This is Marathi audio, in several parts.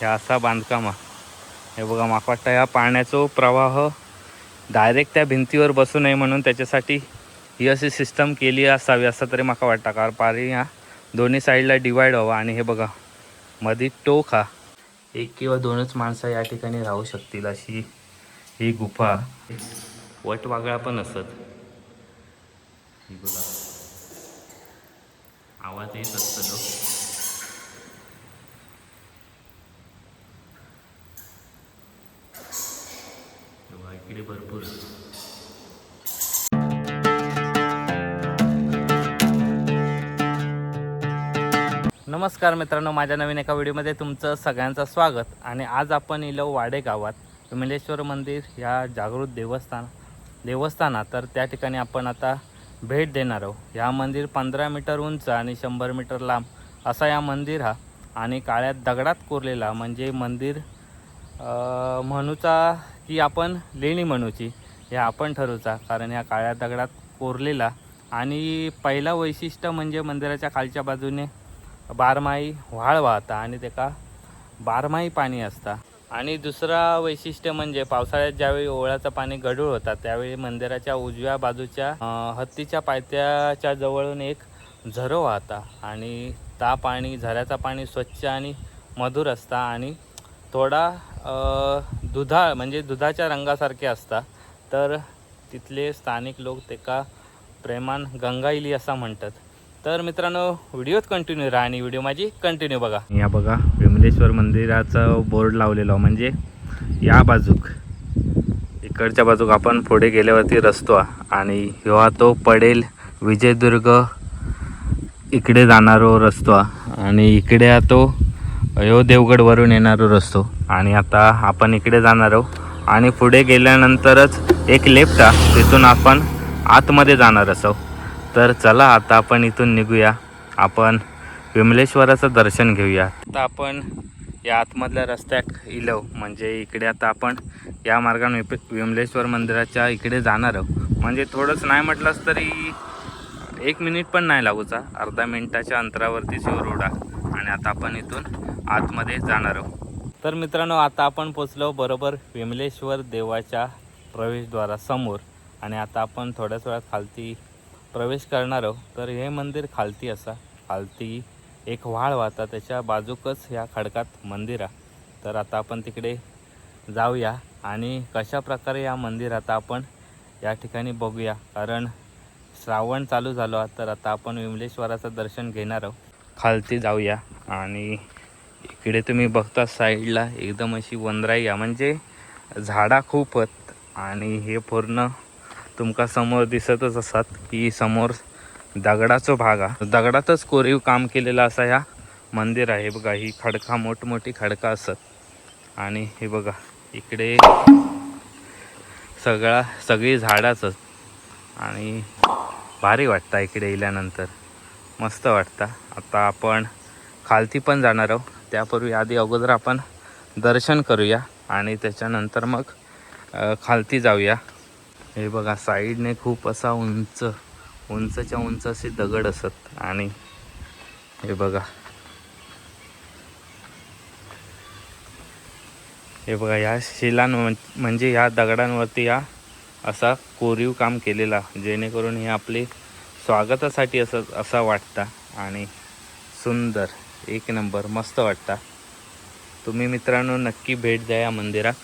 ह्या असा बांधकाम हे बघा माका वाटतं ह्या पाण्याचा प्रवाह डायरेक्ट त्या भिंतीवर बसू नये म्हणून त्याच्यासाठी ही अशी सिस्टम केली असावी असं तरी माका वाटतं. कारण पाणी ह्या दोन्ही साईडला डिवाईड व्हावा. आणि हे बघा मधी टोक हा. एक किंवा दोनच माणसं या ठिकाणी राहू शकतील अशी ही गुफा. वटवागळा पण असत. ही बघा. आवाज येत असतो हो. इकडे भरपूर नमस्कार मित्रांनो माझ्या नवीन एका व्हिडिओमध्ये तुमचं सगळ्यांचं स्वागत. आणि आज आपण इलो वाडे गावात विमलेश्वर मंदिर ह्या जागृत देवस्थान देवस्थाना तर त्या ठिकाणी आपण आता भेट देणार आहोत. ह्या मंदिर पंधरा मीटर उंच आणि शंभर मीटर लांब असा या मंदिर हा. आणि काळ्या दगडात कोरलेला म्हणजे मंदिर म्हणूचा की आपण लेणी म्हणूची हे आपण ठरवूचा कारण या काळ्या दगडात कोरलेला आणि पहिला वैशिष्ट्य म्हणजे मंदिराच्या खालच्या बाजूने बारमाही व्हाळ वाहता आणि त्याका बारमाही पाणी असता. आणि दुसरा वैशिष्ट्य म्हणजे पावसाळ्यात ज्यावेळी ओळाचं पाणी गढूळ होतात त्यावेळी मंदिराच्या उजव्या बाजूच्या हत्तीच्या पायथ्याच्या जवळून एक झरो वाहता आणि ता पाणी झऱ्याचा पाणी स्वच्छ आणि मधुर असता आणि थोडा दुधा म्हणजे दुधाच्या रंगासारखे असता. तर तिथले स्थानिक लोक तेका प्रेमान गंगाईली असं म्हणतात. तर मित्रांनो व्हिडिओत कंटिन्यू राहा आणि व्हिडिओ माझी कंटिन्यू बघा. या बघा विमलेश्वर मंदिराचं बोर्ड लावलेलं म्हणजे या बाजूक इकडच्या बाजूक आपण पुढे गेल्यावरती रस्तो आणि हा तो पडेल विजयदुर्ग इकडे जाणारो रस्तो आणि इकडे हा तो यो देवगडवरून येणारो रस्तो. आणि आता आपण इकडे जाणार आहोत. आणि पुढे गेल्यानंतरच एक लेफ्ट आहे. तिथून आपण आतमध्ये जाणार असो. तर चला आता आपण इथून निघूया. आपण विमलेश्वराचं दर्शन घेऊया. आता आपण या आतमधल्या रस्त्यात इलो. म्हणजे इकडे आता आपण या मार्गाने विमलेश्वर मंदिराच्या इकडे जाणार आहोत. म्हणजे थोडंच नाही म्हटलंच तरी एक मिनिट पण नाही लागूचा. अर्धा मिनिटाच्या अंतरावरती शिव रोड आहे. आणि आता आपण इथून आतमध्ये जाणार आहोत. तर मित्रांनो आता आपण पोचलो बरोबर विमलेश्वर देवाच्या प्रवेशद्वारासमोर. आणि आता आपण थोड्याच वेळात खालती प्रवेश करणार आहोत. तर हे मंदिर खालती असा. खालती एक व्हाळ वाहता त्याच्या बाजूकच ह्या खडकात मंदिर आहे. तर आता आपण तिकडे जाऊया. आणि कशा प्रकारे या मंदिर आता आपण या ठिकाणी बघूया. कारण श्रावण चालू झालो आहे तर आता आपण विमलेश्वराचं दर्शन घेणार आहोत. खालती जाऊया. आणि इकडे तुम्ही बघता साईडला एकदम अशी वनराई या म्हणजे झाडा खूप आहेत. आणि हे पूर्ण तुमका समोर दिसतच असतात की समोर दगडाचा भाग आहे. दगडातच कोरीव काम केलेलं असा ह्या मंदिर आहे. बघा ही खडका मोठमोठी खडका असत आणि हे बघा इकडे सगळा सगळी झाडाच आणि भारी वाटतं इकडे येल्यानंतर मस्त वाटतं. आता आपण खालती पण जाणार आहोत. त्यापूर्वी आधी अगोदर आपण दर्शन करूया आणि त्याच्यानंतर मग खालती जाऊया. हे बघा साईडने खूप असा उंच उंचच्या उंच असे दगड असत. आणि हे बघा. हे बघा या शिलां म्हणजे ह्या दगडांवरती या असा कोरीव काम केलेला जेणेकरून हे आपले स्वागतासाठी असं असा वाटता आणि सुंदर एक नंबर मस्त वाटता. तुम्ही मित्रांनो नक्की भेट द्या या मंदिरात.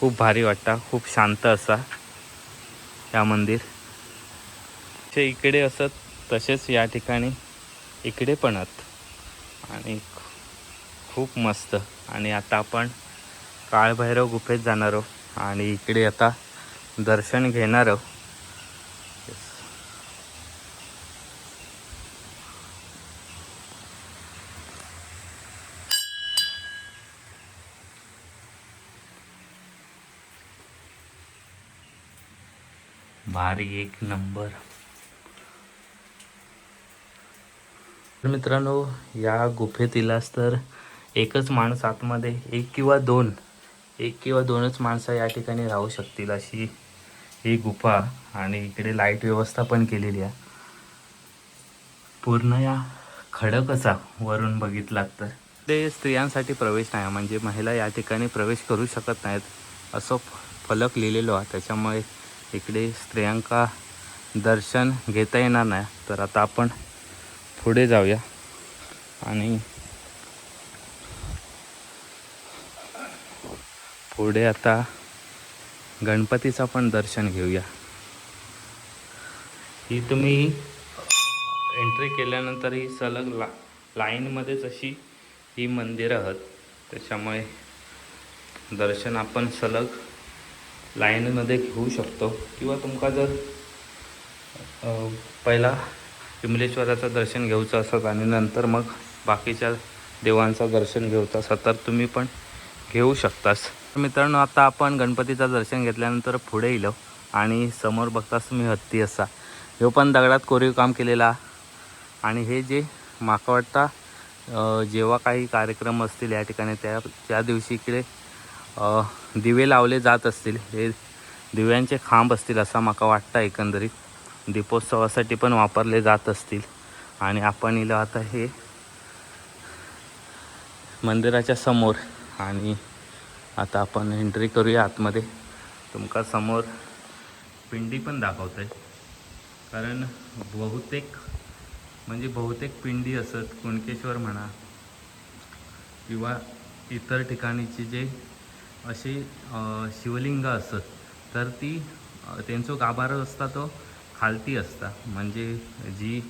खूप भारी वाटता खूप शांत असा या मंदिर. ते इकडे असत तसेच या ठिकाणी इकडे पण आहेत. आणि खूप मस्त. आणि आता आपण काळभैरव गुफेत जाणार आहोत. आणि इकडे आता दर्शन घेणार आहोत. भारी एक नंबर. तर मित्रांनो या गुफेत इलास तर एकच माणूस आतमध्ये एक किंवा दोन एक किंवा दोनच माणसं या ठिकाणी राहू शकतील अशी ही गुफा आणि इकडे लाइट व्यवस्था पण केलेली आहे. पूर्ण या खडकचा वरून बघितलात तर. ते स्त्रियांसाठी प्रवेश नाही आहे. म्हणजे महिला या ठिकाणी प्रवेश करू शकत नाहीत असं फलक लिहिलेलो आहे. त्याच्यामुळे इकडे स्त्रियांका दर्शन घेता येणार नाही. तर आता आपण पुढे जाऊया. आणि पुढे आता गणपतीचं पण दर्शन घेऊया. ही तुम्ही एंट्री केल्यानंतर ही सलग ला लाईनमध्येच अशी ही मंदिरं आहेत त्याच्यामुळे दर्शन आपण सलग लाईनमध्ये घेऊ शकतो. किंवा तुमका जर पहिला विमलेश्वराचं दर्शन घेऊचं असत आणि नंतर मग बाकीच्या देवांचं दर्शन घ्यायचं असत तर तुम्ही पण घेऊ शकतास. मित्रांनो आता आपण गणपतीचं दर्शन घेतल्यानंतर पुढे येलो आणि समोर बघताच तुम्ही हत्ती असा. ह्यो पण दगडात कोरीव काम केलेला. आणि हे जे माका वाटता जेव्हा काही कार्यक्रम असतील या ठिकाणी त्या त्या दिवशी इकडे दिवे लावले जात असतील. हे दिव्यांचे खांब असतील असा माका वाटतं एकंदरीत. दीपोत्सवासाठी पण वापरले जात असतील. आणि आपण इलं आता हे मंदिराच्या समोर आणि आता आपण एंट्री करूया आतमध्ये. तुमका समोर पिंडी पण दाखवत आहे कारण बहुतेक म्हणजे बहुतेक पिंडी असत कुणकेश्वर म्हणा किंवा इतर ठिकाणीची जे अशी शिवलिंग असत तर ती त्यांचो गाभारो असता तो खालती असता. म्हणजे जी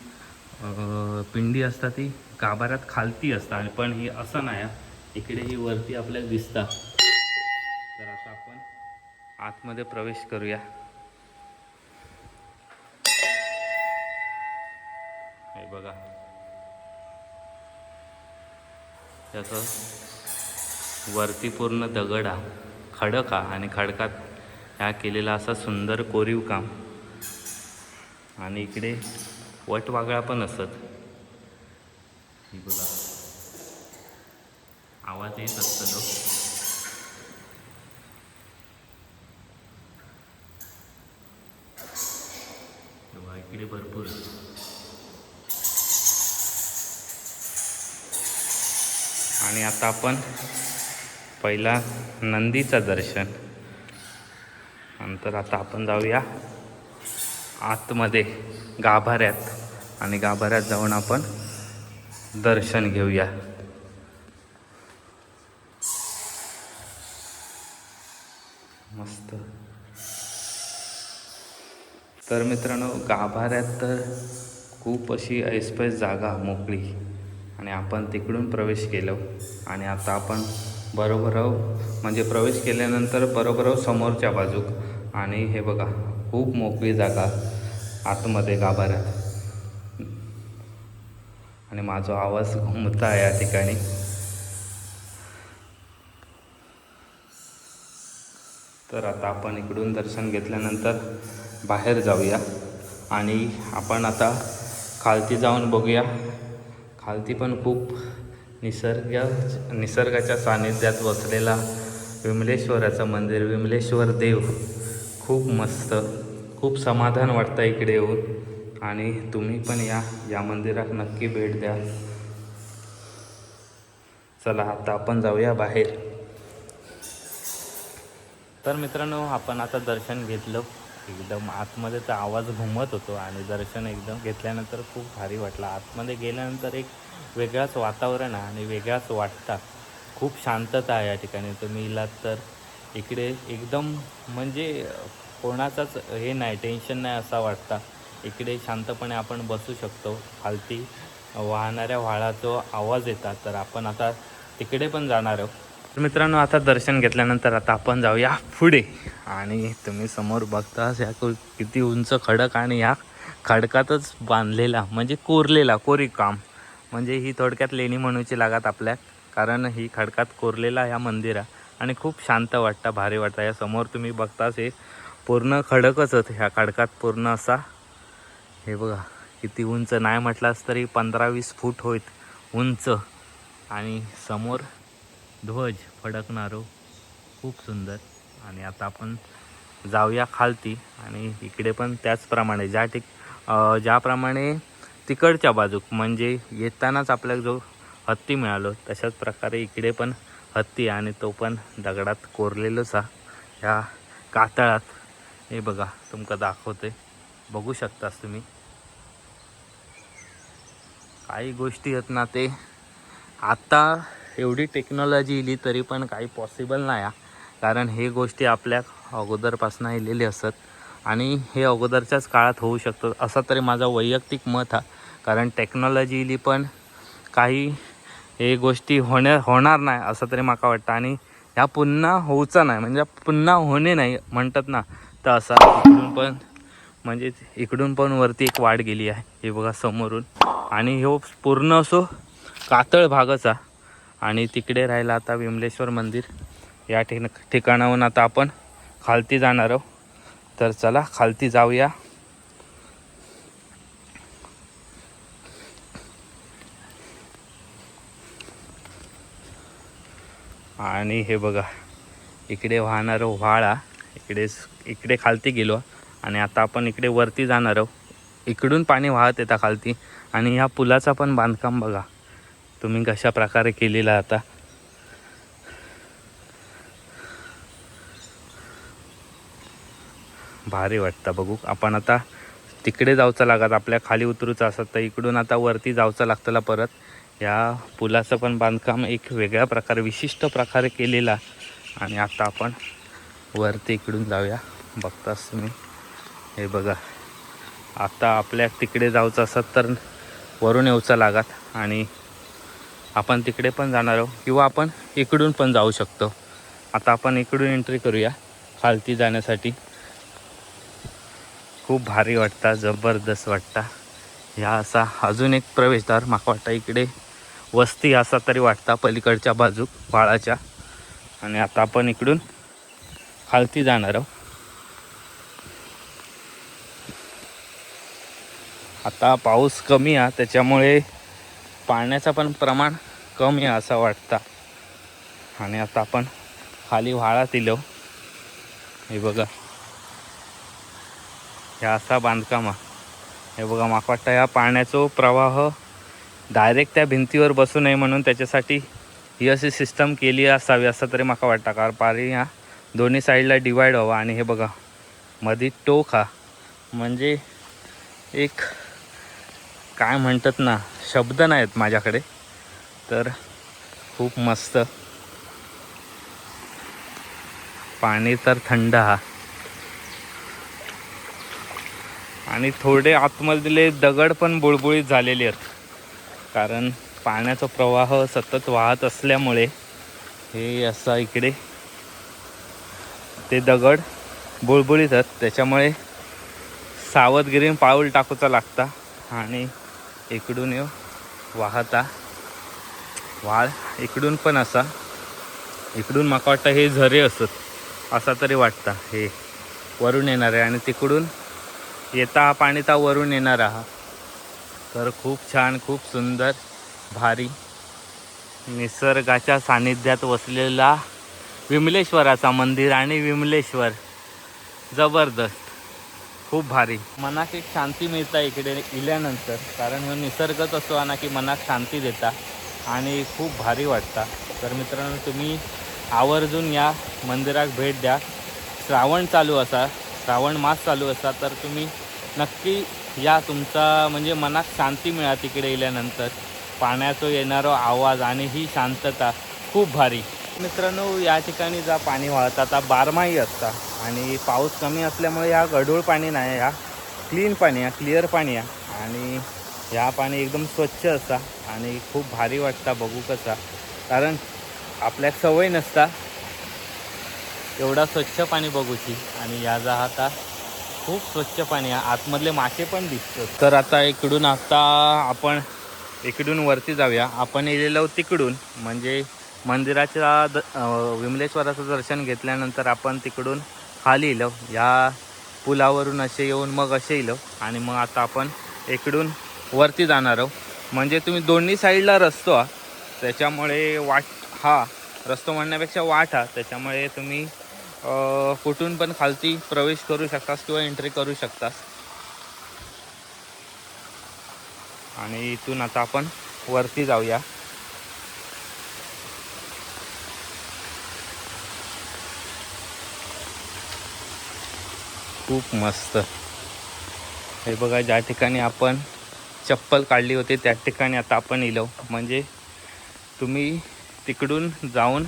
पिंडी असता ती गाभाऱ्यात खालती असता. आणि पण ही असं नाही इकडे ही वरती आपल्याला दिसता. तर आता आपण आतमध्ये प्रवेश करूया. हे बघा. त्याचं वरती पूर्ण दगडा खडका आणि खडकात ह्या केलेला असा सुंदर कोरीव काम. आणि इकडे वटवागळा पण असत. बघा. आवाज येत असतो तो. इकडे भरपूर. आणि आता आपण पहिला नंदीचं दर्शन. नंतर आता आपण जाऊया आतमध्ये गाभाऱ्यात आणि गाभाऱ्यात जाऊन आपण दर्शन घेऊया. मस्त. तर मित्रांनो गाभाऱ्यात तर खूप अशी ऐसपैस जागा मोकळी. आणि आपण तिकडून प्रवेश केलो. आणि आता आपण बरोबर आहो. म्हणजे प्रवेश केल्यानंतर बरोबर आहो समोरच्या बाजूक. आणि हे बघा खूप मोकळी जागा. आतमध्ये गाभाऱ्यात आणि माझा आवाज घुमता या ठिकाणी. तर आता आपण इकडून दर्शन घेतल्यानंतर बाहेर जाऊया. आणि आपण आता खालती जाऊन बघूया. खालती पण खूप निसर्ग निसर्गाच्या सानिध्यात वसलेला विमलेश्वराचं मंदिर विमलेश्वर देव. खूप मस्त खूप समाधान वाटतं इकडे येऊन. आणि तुम्ही पण या या मंदिरात नक्की भेट द्या. चला आता आपण जाऊया बाहेर. तर मित्रांनो आपण आता दर्शन घेतलं. एकदम आतमध्ये तर आवाज घुमत होतो आणि दर्शन एकदम घेतल्यानंतर खूप भारी वाटलं. आतमध्ये गेल्यानंतर एक वेगळाच वातावरण आहे आणि वेगळाच वाटता. खूप शांतता आहे या ठिकाणी. तुम्ही इलात तर इकडे एकदम म्हणजे कोणाचाच हे नाही टेन्शन नाही असा वाटता. इकडे शांतपणे आपण बसू शकतो. खालती वाहणाऱ्या व्हाळाचा आवाज येतात. तर आपण आता तिकडे पण जाणार आहोत. तर मित्रांनो आता दर्शन घेतल्यानंतर आता आपण जाऊया पुढे. आणि तुम्ही समोर बघताच या किती उंच खडक आणि या खडकातच बांधलेला म्हणजे कोरलेला कोरी काम म्हणजे ही थोडक्यात लेणी म्हणूची लागत आपल्या कारण ही खडकात कोरलेला ह्या मंदिर. आणि खूप शांत वाटतं भारी वाटतं. या समोर तुम्ही बघताच हे पूर्ण खडकच ह्या खडकात पूर्ण असा हे बघा किती उंच नाही म्हटलास तरी पंधरा वीस फूट होईत उंच. आणि समोर ध्वज फडकणारो खूप सुंदर. आणि आता आपण जाऊया खालती आणि इकडे पण त्याचप्रमाणे ज्या ठिक ज्याप्रमाणे तिकडच्या बाजूक म्हणजे येतानाच आपल्याला जो हत्ती मिळालो तशाच प्रकारे इकडे पण हत्ती आणि तो पण दगडात कोरलेलोच हा. ह्या कातळात. हे बघा तुमका दाखवते. बघू शकतास तुम्ही. काही गोष्टी आहेत ना ते. आता एवढी टेक्नॉलॉजी इली तरी पण काही पॉसिबल नाही आहे कारण हे गोष्टी आपल्या अगोदरपासून इलेली असत. आणि हे अगोदरच्याच काळात होऊ शकतं. असं तरी माझा वैयक्तिक मत हा. कारण टेक्नॉलॉजी इली पण काही हे गोष्टी होण्या होणार नाही असं तरी माका वाटतं. आणि ह्या पुन्हा होऊचा नाही. म्हणजे पुन्हा होणे नाही म्हणतात ना. तर असा इकडून पण म्हणजे इकडून पण वरती एक वाढ गेली आहे. हे बघा समोरून. आणि हो पूर्ण असो कातळ भागाचा आणि तिकडे राहिला आता विमलेश्वर मंदिर. या ठिक ठिकाणाहून आता आपण खालती जाणार आहोत. तर चला खालती जाऊया. आणि हे बघा इकडे वाहणारं व्हाळा इकडे इकडे खालती गेलो. आणि आता आपण इकडे वरती जाणार आहोत. इकडून पाणी वाहत येतं खालती. आणि ह्या पुलाचा पण बांधकाम बघा. तुम्ही कशा प्रकारे केलेला आता? भारी वाटतं बघू. आपण आता तिकडे जाऊचं लागत आपल्या खाली उतरूचं असत तर इकडून आता वरती जाऊचं लागतं परत. या पुलाचं पण बांधकाम एक वेगळ्या प्रकारे विशिष्ट प्रकारे केलेला. आणि आता आपण वरती इकडून जाऊया. बघताच तुम्ही. हे बघा. आता आपल्या तिकडे जाऊचं असत तर वरून येऊचं लागत आणि आपण तिकडे पण जाणार आहोत किंवा आपण इकडून पण जाऊ शकतो. आता आपण इकडून एंट्री करूया खालती जाण्यासाठी. खूप भारी वाटता जबरदस्त वाटता. ह्या असा अजून एक प्रवेशद्वार माका वाटतं इकडे वस्ती असा तरी वाटता पलीकडच्या बाजूक बाळाच्या. आणि आता आपण इकडून खालती जाणार आहोत. आता पाऊस कमी आहे त्याच्यामुळे पाण्याचं पण प्रमाण कमी आहे असं वाटतं. आणि आता आपण खाली वाळात इलो. हे बघा. ह्या असा बांधकाम हे बघा माका वाटतं ह्या पाण्याचा प्रवाह डायरेक्ट त्या भिंतीवर बसू नये म्हणून त्याच्यासाठी ही अशी सिस्टम केली असावी असं तरी माका वाटतं. कारण पाणी ह्या दोन्ही साईडला डिवाईड व्हावा. आणि हे बघा मधी टोक हा. म्हणजे एक काय म्हणतात ना शब्द नाहीत माझ्याकडे. तर खूप मस्त. पाणी तर थंड हा. आणि थोडे आतमधले दगड पण बुळबुळीत झालेले आहेत. कारण पाण्याचा प्रवाह सतत वाहत असल्यामुळे हे असं इकडे ते दगड बुळबुळीत आहेत. त्याच्यामुळे सावधगिरीने पाऊल टाकूचा लागता आणि इकडून येऊ. वाहता. वाळ इकडून पण असा. इकडून माका वाटतं हे झरे असत. असा तरी वाटता. हे वरून येणार आहे आणि तिकडून येता हा पाणी ता वरून येणार हा. तर खूप छान खूप सुंदर भारी निसर्गाच्या सानिध्यात वसलेला विमलेश्वराचा मंदिर आणि विमलेश्वर. जबरदस्त. खूप भारी. मनाक एक शांती मिळता इकडे इल्यानंतर. कारण ह्यो निसर्गच असो आणा की मनाक शांती देता आणि खूप भारी वाटता. तर मित्रांनो तुम्ही आवर्जून या मंदिराक भेट द्या. श्रावण चालू असा. श्रावण मास चालू असा. तर तुम्ही नक्की या तुमचा म्हणजे मनात शांती मिळा तिकडे गेल्यानंतर पाण्याचा येणारा आवाज आणि ही शांतता खूप भारी. मित्रांनो या ठिकाणी जा पाणी वाहतं आता बारमाही असता. आणि पाऊस कमी असल्यामुळे ह्या गढूळ पाणी नाही ह्या क्लीन पाणी आहे क्लिअर पाणी आहे. आणि ह्या पाणी एकदम स्वच्छ असा आणि खूप भारी वाटता बघू कसा. कारण आपल्याक सवय नसता एवढा स्वच्छ पाणी बघूची. आणि या जा आता खूप स्वच्छ पाणी आहे. आतमधले मासे पण दिसतात. तर आता इकडून आता आपण इकडून वरती जाऊया. आपण येलेलो तिकडून म्हणजे मंदिराच्या द विमलेश्वराचं दर्शन घेतल्यानंतर आपण तिकडून खाली इलो या पुलावरून असे येऊन मग असे इलो आणि मग आता आपण इकडून वरती जाणार आहोत. म्हणजे तुम्ही दोन्ही साईडला रस्तो हा. त्याच्यामुळे वाट हा रस्तो म्हणण्यापेक्षा वाट हा. त्याच्यामुळे तुम्ही कुठून पण खालती प्रवेश करू शकतास किंवा एंट्री करू शकतास. आणि इथून आता आपण वरती जाऊया. खूप मस्त. हे बघा ज्या ठिकाणी आपण चप्पल काढली होती त्या ठिकाणी आता आपण इलो. म्हणजे तुम्ही तिकडून जाऊन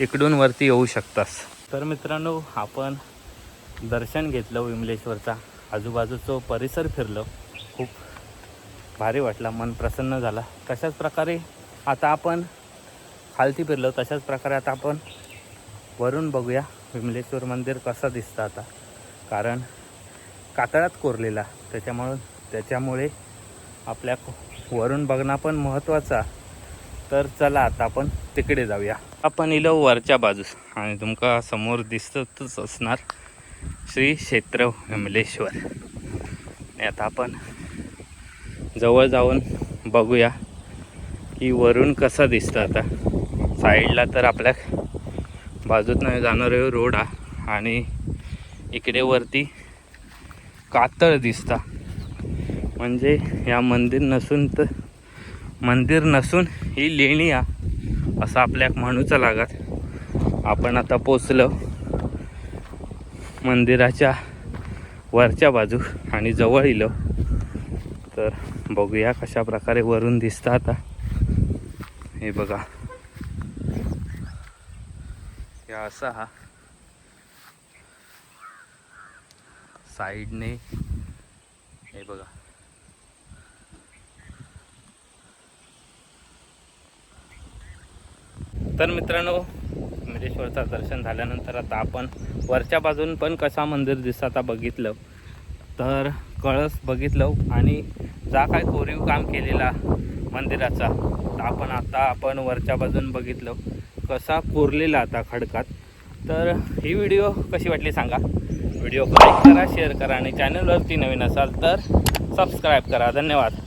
इकडून वरती येऊ शकतास. तर मित्रांनो आपण दर्शन घेतलं विमलेश्वरचा. आजूबाजूचं परिसर फिरलो. खूप भारी वाटला मन प्रसन्न झाला. तशाच प्रकारे आता आपण खालती फिरलो. तशाच प्रकारे आता आपण वरून बघूया विमलेश्वर मंदिर कसं दिसतं आता. कारण कातळात कोरलेला. त्याच्यामुळं त्याच्यामुळे आपल्या वरून बघणं पण महत्त्वाचा तर चला आता आपण तिकडे जाऊया. आपण इलो वरच्या बाजूस. आणि तुमका समोर दिसतच असणार श्री क्षेत्र विमलेश्वर. आता आपण जवळ जाऊन बघूया की वरून कसं दिसतं आता. साईडला तर आपल्या बाजूतनं जाणारे रोड आहे. आणि इकडे वरती कातळ दिसता. म्हणजे या मंदिर नसून तर मंदिर नसून ही लेणी आ असं आपल्याक म्हणूचं लागत. आपण आता पोचलो मंदिराच्या वरच्या बाजू आणि जवळ इलो. तर बघूया कशा प्रकारे वरून दिसतं आता. हे बघा. हे असा हा साईडने. हे बघा. तर मित्रांनो मिरेश्वरचं दर्शन झाल्यानंतर आता आपण वरच्या बाजून पण कसा मंदिर दिसतं आता बघितलं. तर कळस बघितलं आणि जा काय कोरीव काम केलेला मंदिराचा. तर आपण आता आपण वरच्या बाजून बघितलं कसा कोरलेला आता खडकात. तर ही व्हिडिओ कशी वाटली सांगा. व्हिडिओ लाईक करा शेअर करा आणि चॅनलवरती नवीन असाल तर सबस्क्राईब करा. धन्यवाद.